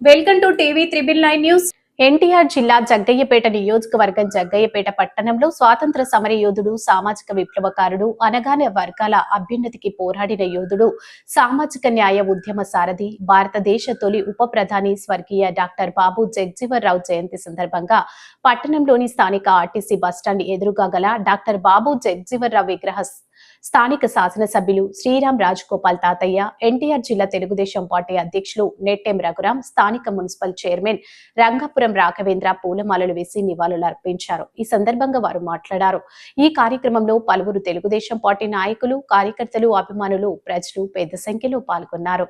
welcome to TV triple nine news NTR జిల్లా జగ్గయ్యపేట నియోజకవర్గం జగ్గయ్యపేట పట్టణంలో స్వాతంత్ర సమర యోధుడు సామాజిక విప్లవకారుడు అనగానే వర్గాల అభ్యున్నతికి పోరాడిన యోధుడు సామాజిక న్యాయ ఉద్యమ సారథి భారతదేశ తొలి ఉప ప్రధాని స్వర్గీయ డాక్టర్ బాబు జగ్జీవన్రావు జయంతి సందర్భంగా పట్టణంలోని స్థానిక ఆర్టీసీ బస్టాండ్ ఎదురుగా గల డాక్టర్ బాబు జగ్జీవన్రావు విగ్రహ స్థానిక శాసనసభ్యులు శ్రీరామ్ రాజగోపాల్ తాతయ్య ఎన్టీఆర్ జిల్లా తెలుగుదేశం పార్టీ అధ్యక్షులు నెట్టెం రఘురాం స్థానిక మున్సిపల్ చైర్మన్ రంగాపురం రాఘవేంద్ర పూలమాలలు వేసి నివాళులు అర్పించారు ఈ సందర్భంగా వారు మాట్లాడారు. ఈ కార్యక్రమంలో పలువురు తెలుగుదేశం పార్టీ నాయకులు కార్యకర్తలు అభిమానులు ప్రజలు పెద్ద సంఖ్యలో పాల్గొన్నారు.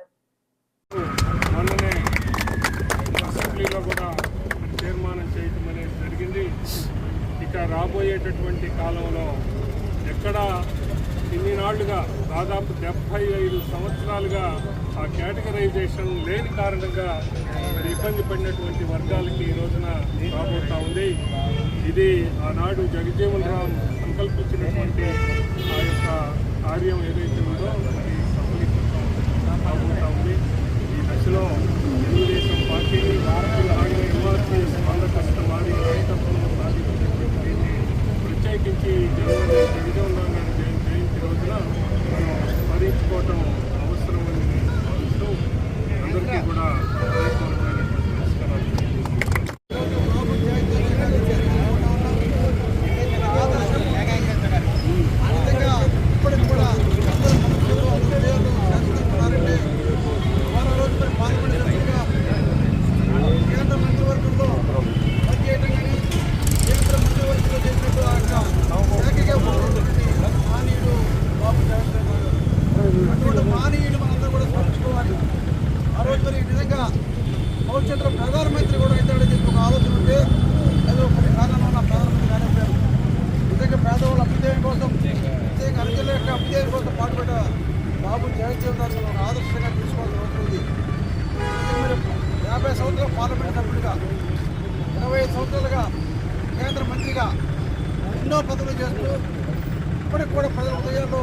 ఇక రాబోయేటటువంటి కాలంలో ఎక్కడ ఇన్ని నాళ్ళుగా దాదాపు డెబ్బై ఐదు సంవత్సరాలుగా ఆ కేటగరైజేషన్ లేని కారణంగా మరి ఇబ్బంది పడినటువంటి వర్గాలకి ఈ రోజున రాబోతా ఉంది. ఇది ఆనాడు జగజ్జీవన్ రామ్ సంకల్పించినటువంటి ఆ యొక్క కార్యం ఏదైతే ఉందో ప్రధానమంత్రి కూడా అవుతాడని చెప్పి ఒక ఆలోచన ఉంటే అది ఒక కారణాల వల్ల ప్రధానమంత్రి కాలేకపోయారు. నిజంగా పేదవాళ్ళు అభ్యుదయం కోసం ప్రత్యేక అర్జుల యొక్క అభ్యుదయం కోసం పాటుపడ్డ బాబు జగజ్జీవన్ గారు ఒక ఆదర్శంగా తీసుకోవాల్సిన అవసరం ఉంది. యాభై సంవత్సరాల పార్లమెంట్ సభ్యుడిగా ఇరవై ఐదు సంవత్సరాలుగా కేంద్ర మంత్రిగా ఎన్నో పదవులు చేస్తూ ఇప్పటికి కూడా ప్రజల హృదయాల్లో